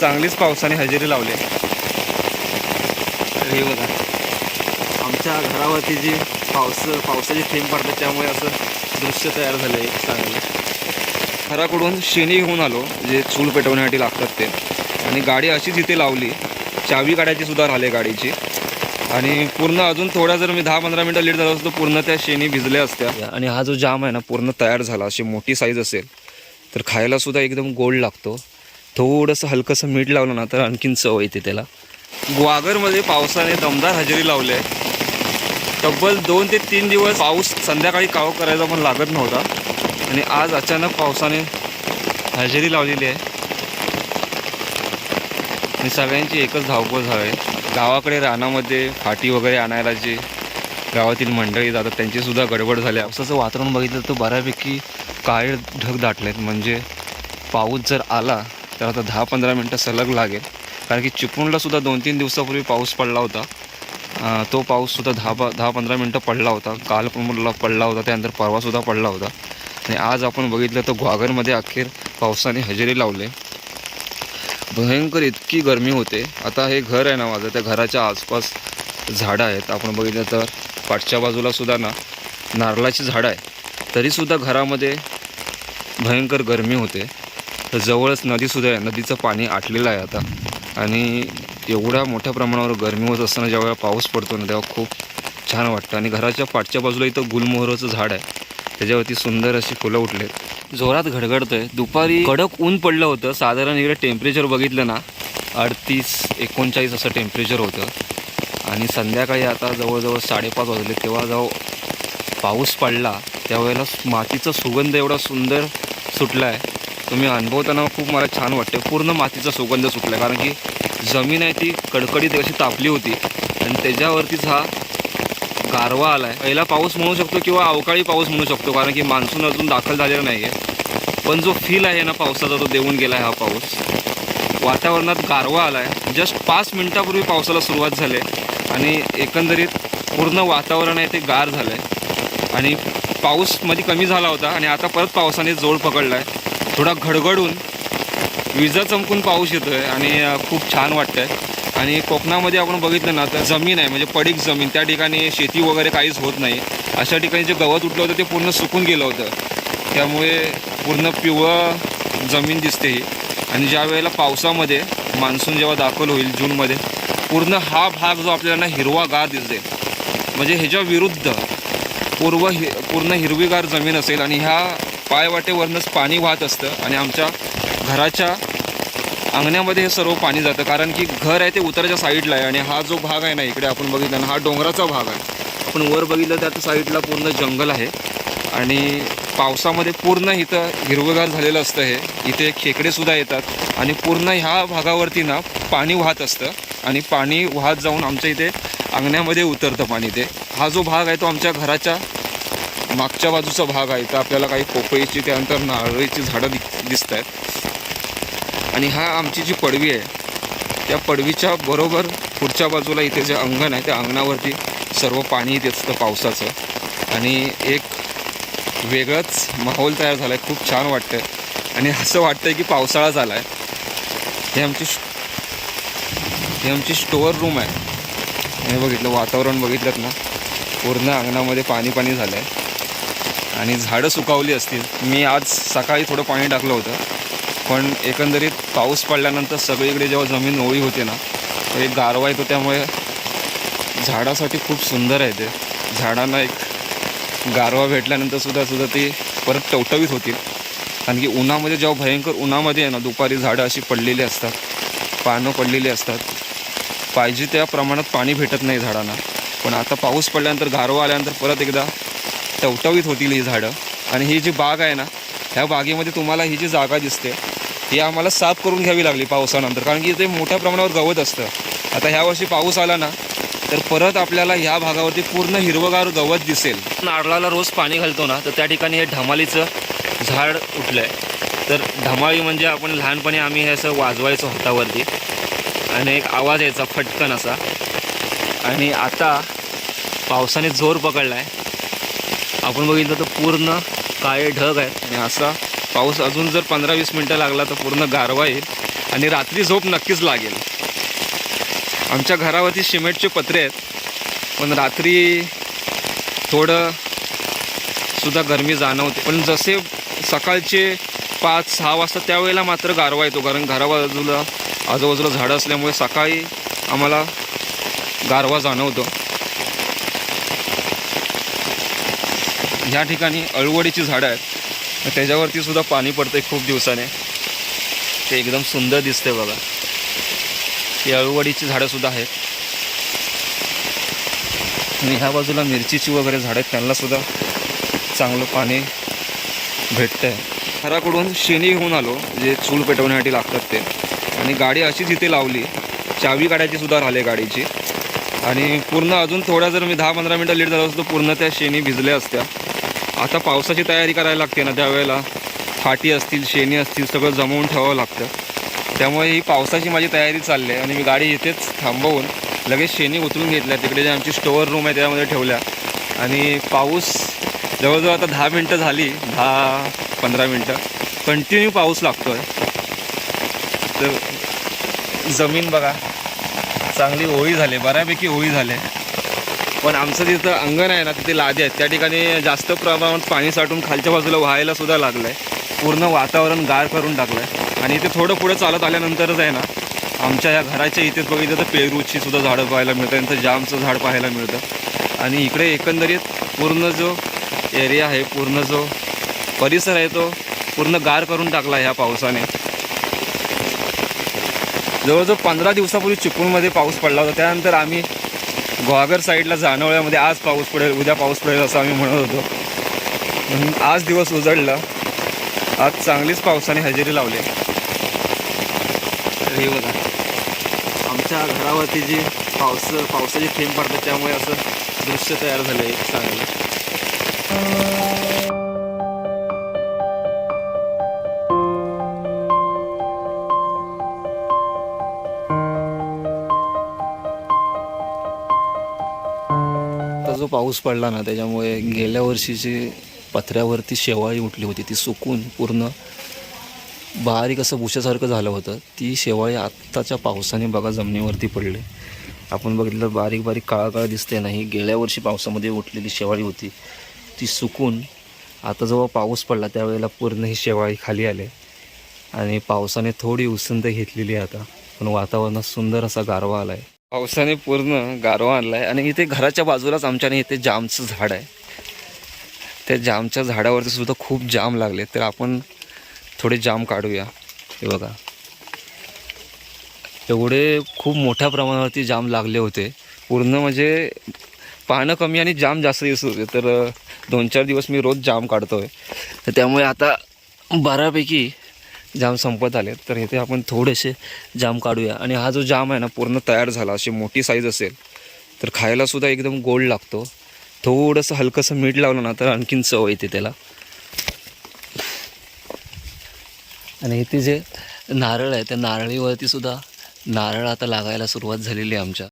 चांगलीच पावसाने हजेरी लावली. तर हे बघा. आमच्या घरावरती जी पावस पावसाचे थेंब पडतात त्यामुळे असं दृश्य तयार झालं आहे चांगलं घराकडून शेणी घेऊन आलो जे चूल पेटवण्यासाठी लागतात ते. आणि गाडी अशीच इथे लावली. चावी काढायची सुद्धा राहिले गाडीची. आणि पूर्ण अजून थोडा जर मी दहा पंधरा मिनटं लेट झालो असतो पूर्ण त्या शेणी भिजल्या असत्या. आणि हा जो जाम आहे ना पूर्ण तयार झाला. अशी मोठी साईज असेल. तर खायला सुद्धा एकदम गोड लागतो. थोडंसं हलकंसं मीठ लावलं ना तर आणखीन चव येते त्याला. ग्वागरमध्ये पावसाने दमदार हजेरी लावली आहे. तब्बल दोन ते तीन दिवस पाऊस संध्याकाळी काव करायचा पण लागत नव्हता. आणि आज अचानक पावसाने हजेरी लावलेली आहे. आणि सगळ्यांची एकच धावपळ झाली. आहे गावाकडे रानामध्ये फाटी वगैरे आणायला जे गावातील मंडळी जातात त्यांचीसुद्धा गडबड झाली. आहे पावसाचं वातावरण बघितलं तर बऱ्यापैकी काळे ढग दाटले आहेत म्हणजे पाऊस जर आला तर आता दहा पंधरा मिनटं सलग लागेल. कारण की चिपळूणलासुद्धा दोन तीन दिवसापूर्वी पाऊस पडला होता. तो पाऊससुद्धा दहा प दहा पंधरा मिनटं पडला होता. काल पण पडला होता त्यानंतर परवासुद्धा पडला होता. आणि आज आपण बघितलं तर ग्वागरमध्ये अखेर पावसाने हजेरी लावले. भयंकर इतकी गरमी होते. आता हे घर आहे ना माझं त्या घराच्या आसपास झाडं आहेत. आपण बघितलं तर पाठच्या बाजूलासुद्धा ना नारळाची झाडं आहे तरीसुद्धा घरामध्ये भयंकर गरमी होते. तर जवळच नदीसुद्धा आहे. नदीचं पाणी आटलेलं आहे आता. आणि एवढ्या मोठ्या प्रमाणावर गरमी होत असताना ज्यावेळेला पाऊस पडतो ना तेव्हा खूप छान वाटतं. आणि घराच्या पाठच्या बाजूला इथं गुलमोहराचं झाड आहे. त्याच्यावरती सुंदर अशी फुलं उठलेत. जोरात घडघडतंय. दुपारी कडक ऊन पडलं होतं. साधारण इकडे टेम्परेचर बघितलं ना अडतीस एकोणचाळीस असं टेम्परेचर होतं. आणि संध्याकाळी आता जवळजवळ साडेपाच वाजले. तेव्हा जेव्हा पाऊस पडला त्यावेळेला मातीचा सुगंध एवढा सुंदर सुटला आहे तुम्ही अनुभवताना खूप मला छान वाटते पूर्ण मातीचा सुगंध सुटला कारण की जमीन आहे ती कडकडीत अशी तापली होती. आणि त्याच्यावरतीच हा गारवा आला आहे पहिला पाऊस म्हणू शकतो किंवा अवकाळी पाऊस म्हणू शकतो. कारण की मान्सून अजून दाखल झालेला नाही आहे पण जो फील आहे ना पावसाचा तो देऊन गेला आहे हा पाऊस. वातावरणात गारवा आला आहे जस्ट पाच मिनटापूर्वी पावसाला सुरुवात झाली. आहे आणि एकंदरीत पूर्ण वातावरण आहे ते गार झालं आहे आणि पाऊसमध्ये कमी झाला होता. आणि आता परत पावसाने जोड पकडला आहे थोडा घडघडून विजा चमकून पाऊस येतो आहे आणि खूप छान वाटतं आहे आणि कोकणामध्ये आपण बघितलं ना तर जमीन आहे म्हणजे पडीक जमीन. त्या ठिकाणी शेती वगैरे काहीच होत नाही. अशा ठिकाणी जे गवत उठलं होतं ते पूर्ण सुकून गेलं होतं. त्यामुळे पूर्ण पिवळं जमीन दिसते ही. आणि ज्या वेळेला पावसामध्ये मान्सून जेव्हा दाखल होईल जूनमध्ये पूर्ण हा भाग जो आपल्याला ना हिरवागार दिसते म्हणजे ह्याच्या विरुद्ध पूर्व हि पूर्ण हिरवीगार जमीन असेल आणि ह्या पायवाटेवरूनच पाणी वाहत असतं आणि आमच्या घराच्या अंगण्यामध्ये हे सर्व पाणी जातं. कारण की घर आहे ते उतराच्या साईडला आहे आणि हा जो भाग आहे ना इकडे आपण बघितलं ना हा डोंगराचा भाग आहे. आपण वर बघितलं त्या साईडला पूर्ण जंगल आहे. आणि पावसामध्ये पूर्ण इथं हिरवगार झालेलं असतं हे. इथे खेकडेसुद्धा येतात. आणि पूर्ण ह्या भागावरती ना पाणी वाहत असतं. आणि पाणी वाहत जाऊन आमच्या इथे अंगण्यामध्ये उतरतं पाणी ते. हा जो भाग आहे तो आमच्या घराच्या मागच्या बाजूचा भाग आहे इथं आपल्याला काही पोपळीची त्यानंतर नारळीची झाडं दि दिसत आहेत. आणि हा आमची जी पडवी आहे त्या पडवीच्या बरोबर पुढच्या बाजूला इथे जे अंगण आहे त्या अंगणावरती सर्व पाणी येत असतं पावसाचं. आणि एक वेगळंच माहोल तयार झाला आहे खूप छान वाटतं आणि असं वाटतंय की पावसाळा झाला आहे हे आमची हे आमची स्टोअर रूम आहे. हे बघितलं वातावरण बघितलं ना? पूर्ण अंगणामध्ये पाणी पाणी झालं आहे आणि झाडं सुकावली असतील. मी आज सकाळी थोडं पाणी टाकलं होतं. पण एकंदरीत पाऊस पडल्यानंतर सगळीकडे जेव्हा जमीन ओळी होते ना तर एक गारवा येतो. त्यामुळे झाडासाठी खूप सुंदर आहे ते. झाडांना एक गारवा भेटल्यानंतर सुद्धा सुद्धा ती परत टवटवीत होतील. कारण की उन्हामध्ये जेव्हा भयंकर उन्हामध्ये आहे ना दुपारी झाडं अशी पडलेली असतात. पानं पडलेली असतात. पाहिजे त्या प्रमाणात पाणी भेटत नाही झाडांना. पण आता पाऊस पडल्यानंतर गारवा आल्यानंतर परत एकदा टवटवीत होतील ही झाडं. आणि ही जी बाग आहे ना ह्या बागेमध्ये तुम्हाला ही जी जागा दिसते ही आम्हाला साफ करून घ्यावी लागली पावसानंतर. कारण की इथे मोठ्या प्रमाणावर गवत असतं. आता ह्या वर्षी पाऊस आला ना तर परत आपल्याला ह्या भागावरती पूर्ण हिरवगार गवत दिसेल. नारळाला रोज पाणी घालतो ना तर त्या ठिकाणी हे ढमालीचं झाड उठलं आहे तर ढमाळी म्हणजे आपण लहानपणी आम्ही हे असं वाजवायचो हातावरती. आणि एक आवाज यायचा फटकन असा. आणि आता पावसाने जोर पकडला आहे आपण बघितलं तर पूर्ण काळे ढग आहेत. आणि असा पाऊस अजून जर पंधरा वीस मिनटं लागला तर पूर्ण गारवा येईल. आणि रात्री झोप नक्कीच लागेल. आमच्या घरावरती सिमेंटचे पत्रे आहेत. पण रात्री थोडं सुद्धा गरमी जाणवते. पण जसे सकाळचे पाच सहा वाजता त्यावेळेला मात्र गारवा येतो. कारण घराबाजूला आजूबाजूला झाडं असल्यामुळे सकाळी आम्हाला गारवा जाणवतो. ह्या ठिकाणी अळवडीची झाडं आहेत. तर त्याच्यावरती सुद्धा पाणी पडतं खूप दिवसाने. ते एकदम सुंदर दिसते बघा. ही अळवडीची झाडंसुद्धा आहेत. आणि ह्या बाजूला मिरचीची वगैरे झाडं आहेत. त्यांनासुद्धा चांगलं पाणी भेटतं आहे घराकडून शेणी घेऊन आलो जे चूल पेटवण्यासाठी लागतात ते. आणि गाडी अशीच इथे लावली. चावी काढायची सुद्धा राहिले गाडीची. आणि पूर्ण अजून थोड्या जर मी दहा पंधरा मिनटं लेट झालो असतो पूर्ण त्या शेणी भिजल्या असत्या. आता पावसाची तयारी करायला लागते ना त्यावेळेला. फाटी असतील शेणी असतील सगळं जमवून ठेवावं लागतं. त्यामुळे ही पावसाची माझी तयारी चालली आहे आणि मी गाडी इथेच थांबवून लगेच शेणी उतरून घेतल्या. तिकडे जे आमची स्टोअर रूम आहे त्यामध्ये ठेवल्या. आणि पाऊस जवळजवळ आता दहा मिनटं झाली दहा पंधरा मिनटं. कंटिन्यू पाऊस लागतो आहे तर जमीन बघा चांगली ओळी झाली बऱ्यापैकी ओळी झाले. पण आमचं तिथं अंगण आहे ना तिथे लादी आहेत. त्या ठिकाणी जास्त प्रमाणात पाणी साठून खालच्या बाजूला व्हायला सुद्धा लागलं आहे पूर्ण वातावरण गार करून टाकलं आहे आणि इथे थोडं पुढे चालत आल्यानंतरच आहे ना आमच्या या घराच्या इथेच बघितलं तर पेरूची सुद्धा झाडं पाहायला मिळतं त्यांचं जामचं झाड पाहायला मिळतं. आणि इकडे एकंदरीत पूर्ण जो एरिया आहे पूर्ण जो परिसर आहे तो पूर्ण गार करून टाकला ह्या पावसाने. जवळजवळ पंधरा दिवसापूर्वी चिपळूणमध्ये पाऊस पडला होता. त्यानंतर आम्ही गुहागर साईडला जानवळ्यामध्ये आज पाऊस पडेल उद्या पाऊस पडेल असं आम्ही म्हणत होतो. म्हणून आज दिवस उजळला आज चांगलीच पावसाने हजेरी लावली. तर हे बघा. आमच्या घरावरती जी पावस पावसाचे थेंब पडतात त्यामुळे असं दृश्य तयार झालं आहे चांगलं. जो पाऊस पडला ना त्याच्यामुळे गेल्या वर्षीची पत्र्यावरती शेवाळी उठली होती. ती सुकून पूर्ण बारीक असं बुशासारखं झालं होतं. ती शेवाळी आत्ताच्या पावसाने बघा जमिनीवरती पडले. आपण बघितलं बारीक बारीक काळा काळा दिसते नाही गेल्या वर्षी पावसामध्ये उठलेली शेवाळी होती. ती सुकून आता जेव्हा पाऊस पडला त्यावेळेला पूर्ण ही शेवाळी खाली आले. आणि पावसाने थोडी उसंत घेतलेली आहे आता. पण वातावरणात सुंदर असा गारवा आला आहे पावसाने पूर्ण गारवा आणला आहे आणि इथे घराच्या बाजूलाच आमच्याने इथे जामचं झाड आहे. त्या जामच्या झाडावरती सुद्धा खूप जाम लागले तर आपण थोडे जाम काढूया. हे बघा. एवढे खूप मोठ्या प्रमाणावरती जाम लागले होते. पूर्ण म्हणजे पानं कमी आणि जाम जास्त दिसत होते. तर दोन चार दिवस मी रोज जाम काढतो आहे तर त्यामुळे आता बऱ्यापैकी जाम संपत आले तर इथे आपण थोडेसे जाम काढूया. आणि हा जो जाम आहे ना पूर्ण तयार झाला. अशी मोठी साईज असेल. तर खायलासुद्धा एकदम गोड लागतो. थोडंसं हलकंसं मीठ लावलं ना तर आणखीन चव येते त्याला. आणि इथे जे नारळ आहे त्या नारळीवरती सुद्धा नारळ आता लागायला सुरुवात झालेली आहे आमच्या.